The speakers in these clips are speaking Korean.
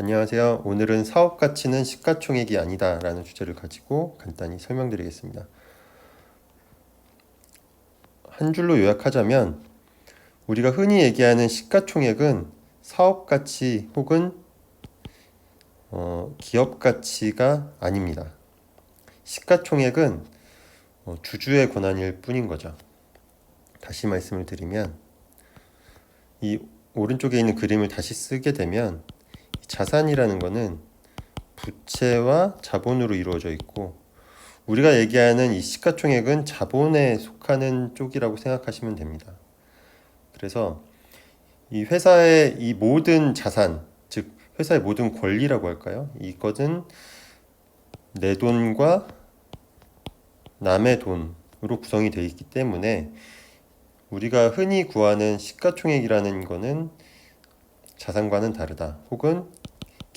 안녕하세요. 오늘은 사업 가치는 시가총액이 아니다 라는 주제를 가지고 간단히 설명드리겠습니다. 한 줄로 요약하자면 우리가 흔히 얘기하는 시가총액은 사업 가치 혹은 어, 기업 가치가 아닙니다. 시가총액은 어, 주주의 권한일 뿐인 거죠. 다시 말씀을 드리면 이 오른쪽에 있는 그림을 다시 쓰게 되면 자산이라는 거는 부채와 자본으로 이루어져 있고 우리가 얘기하는 이 시가총액은 자본에 속하는 쪽이라고 생각하시면 됩니다. 그래서 이 회사의 이 모든 자산, 즉 회사의 모든 권리라고 할까요? 이것은 내 돈과 남의 돈으로 구성이 되어 있기 때문에 우리가 흔히 구하는 시가총액이라는 거는 자산과는 다르다. 혹은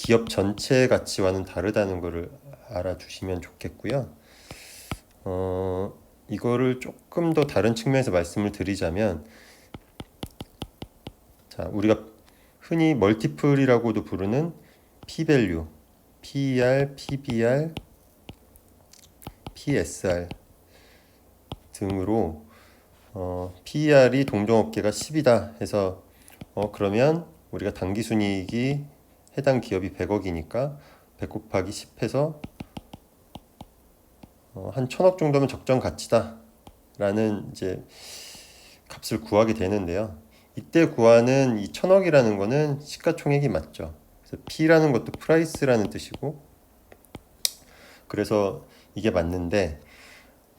기업 전체 가치와는 다르다는 것을 알아주시면 좋겠고요. 어, 이거를 조금 더 다른 측면에서 말씀을 드리자면, 자, 우리가 흔히 멀티플이라고도 부르는 P-밸류, PER, PBR, PSR 등으로 어, PER이 동종업계가 10이다 해서 어, 그러면 우리가 당기순이익이 해당 기업이 100억이니까 100 곱하기 10 해서 어, 한 천억 정도면 적정 가치다 라는 이제 값을 구하게 되는데요. 이때 구하는 이 천억이라는 거는 시가총액이 맞죠. 그래서 P라는 것도 프라이스라는 뜻이고 그래서 이게 맞는데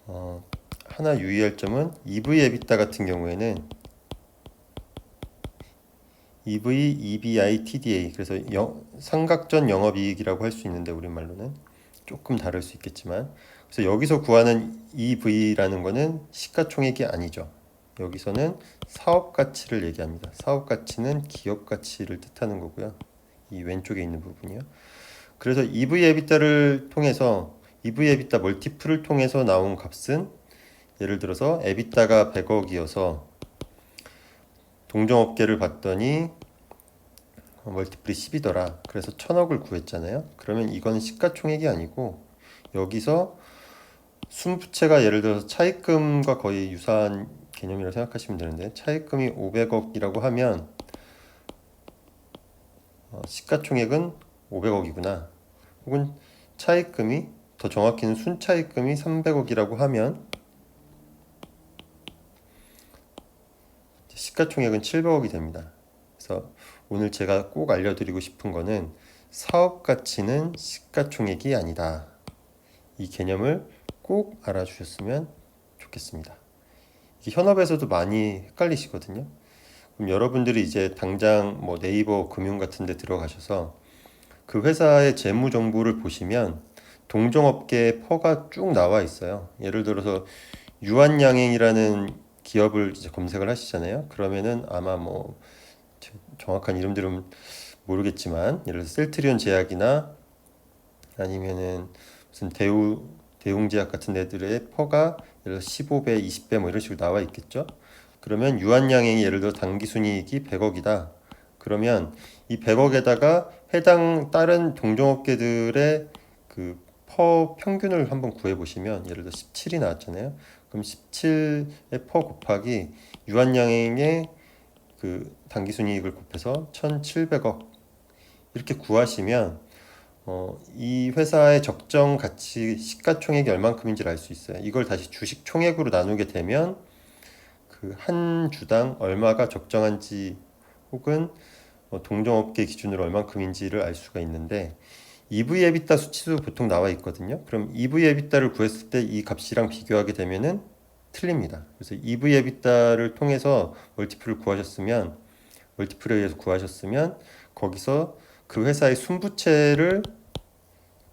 어, 하나 유의할 점은 EV 에비타 같은 경우에는 EV, EBI, TDA 그래서 영, 삼각전 영업이익이라고 할 수 있는데 우리말로는 조금 다를 수 있겠지만 그래서 여기서 구하는 EV라는 거는 시가총액이 아니죠. 여기서는 사업 가치를 얘기합니다. 사업 가치는 기업 가치를 뜻하는 거고요. 이 왼쪽에 있는 부분이요. 그래서 EV 에비타를 통해서 EV 에비타 멀티플을 통해서 나온 값은 예를 들어서 에비타가 100억이어서 동종업계를 봤더니 멀티플이 10이더라. 그래서 1000억을 구했잖아요. 그러면 이건 시가총액이 아니고 여기서 순부채가 예를 들어서 차입금과 거의 유사한 개념이라고 생각하시면 되는데 차입금이 500억이라고 하면 어, 시가총액은 500억이구나. 혹은 차입금이 더 정확히는 순차입금이 300억이라고 하면 시가총액은 700억이 됩니다. 그래서 오늘 제가 꼭 알려드리고 싶은 거는 사업 가치는 시가총액이 아니다. 이 개념을 꼭 알아주셨으면 좋겠습니다. 현업에서도 많이 헷갈리시거든요. 그럼 여러분들이 이제 당장 뭐 네이버 금융 같은 데 들어가셔서 그 회사의 재무 정보를 보시면 동종업계의 퍼가 쭉 나와 있어요. 예를 들어서 유한양행이라는 기업을 이제 검색을 하시잖아요. 그러면은 아마 뭐 정확한 이름들은 모르겠지만 예를 들어서 셀트리온 제약이나 아니면은 무슨 대우 대웅제약 같은 애들의 퍼가 예를 들어 15배, 20배 뭐 이런 식으로 나와 있겠죠. 그러면 유한양행이 예를 들어 당기순이익이 100억이다. 그러면 이 100억에다가 해당 다른 동종업계들의 그 퍼 평균을 한번 구해 보시면 예를 들어 17이 나왔잖아요. 그럼 17의 퍼 곱하기 유한양행의 그 당기순이익을 곱해서 1,700억 이렇게 구하시면 어, 이 회사의 적정 가치 시가총액이 얼만큼인지를 알 수 있어요. 이걸 다시 주식 총액으로 나누게 되면 그 한 주당 얼마가 적정한지 혹은 어, 동종업계 기준으로 얼만큼인지를 알 수가 있는데 에비타 수치도 보통 나와 있거든요. 그럼 EV 에비타를 구했을 때 이 값이랑 비교하게 되면은 틀립니다. 그래서 EV 에비타를 통해서 멀티플을 구하셨으면 멀티플에 의해서 구하셨으면 거기서 그 회사의 순부채를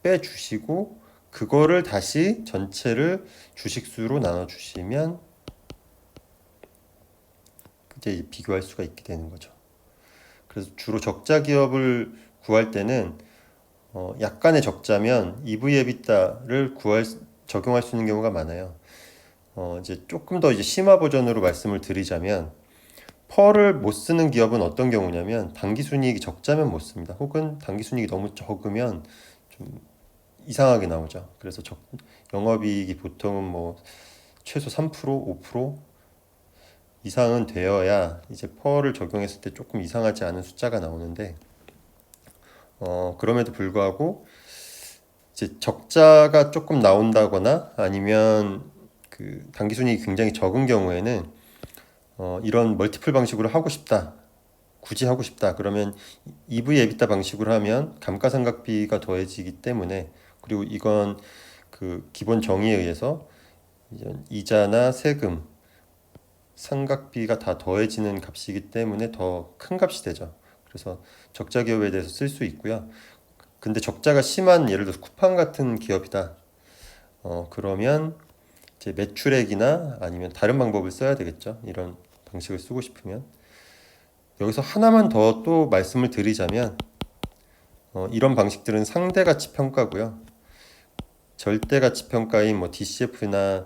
빼주시고 그거를 다시 전체를 주식수로 나눠주시면 이제 비교할 수가 있게 되는 거죠. 그래서 주로 적자 기업을 구할 때는 어, 약간의 적자면 EV 에비타를 구할 적용할 수 있는 경우가 많아요. 어, 이제 조금 더 이제 심화 버전으로 말씀을 드리자면 펄을 못 쓰는 기업은 어떤 경우냐면 당기순이익이 적자면 못 씁니다. 혹은 당기순이익이 너무 적으면 좀 이상하게 나오죠. 그래서 적, 영업이익이 보통은 뭐 최소 3% 5% 이상은 되어야 이제 펄을 적용했을 때 조금 이상하지 않은 숫자가 나오는데 어, 그럼에도 불구하고 이제 적자가 조금 나온다거나 아니면 그 당기순이익이 굉장히 적은 경우에는 어, 이런 멀티플 방식으로 하고 싶다. 굳이 하고 싶다. 그러면 EV 에비타 방식으로 하면 감가상각비가 더해지기 때문에 그리고 이건 그 기본 정의에 의해서 이자나 세금, 상각비가 다 더해지는 값이기 때문에 더 큰 값이 되죠. 그래서 적자 기업에 대해서 쓸 수 있고요. 근데 적자가 심한 예를 들어서 쿠팡 같은 기업이다. 어, 그러면 이제 매출액이나 아니면 다른 방법을 써야 되겠죠. 이런 방식을 쓰고 싶으면 여기서 하나만 더 또 말씀을 드리자면 어, 이런 방식들은 상대 가치 평가고요. 절대 가치 평가인 뭐 DCF나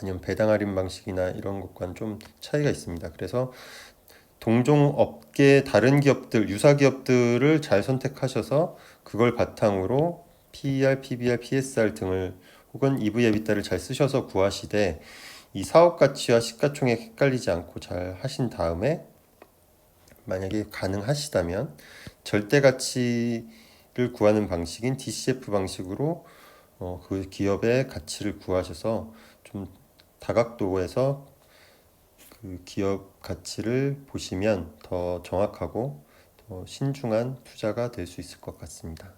아니면 배당 할인 방식이나 이런 것과는 좀 차이가 있습니다. 그래서 동종 업계 다른 기업들, 유사 기업들을 잘 선택하셔서 그걸 바탕으로 PER, PBR, PSR 등을 혹은 EV, EBITDA를 잘 쓰셔서 구하시되 이 사업 가치와 시가총액 헷갈리지 않고 잘 하신 다음에 만약에 가능하시다면 절대 가치를 구하는 방식인 DCF 방식으로 어, 그 기업의 가치를 구하셔서 좀 다각도에서 그 기업 가치를 보시면 더 정확하고 더 신중한 투자가 될 수 있을 것 같습니다.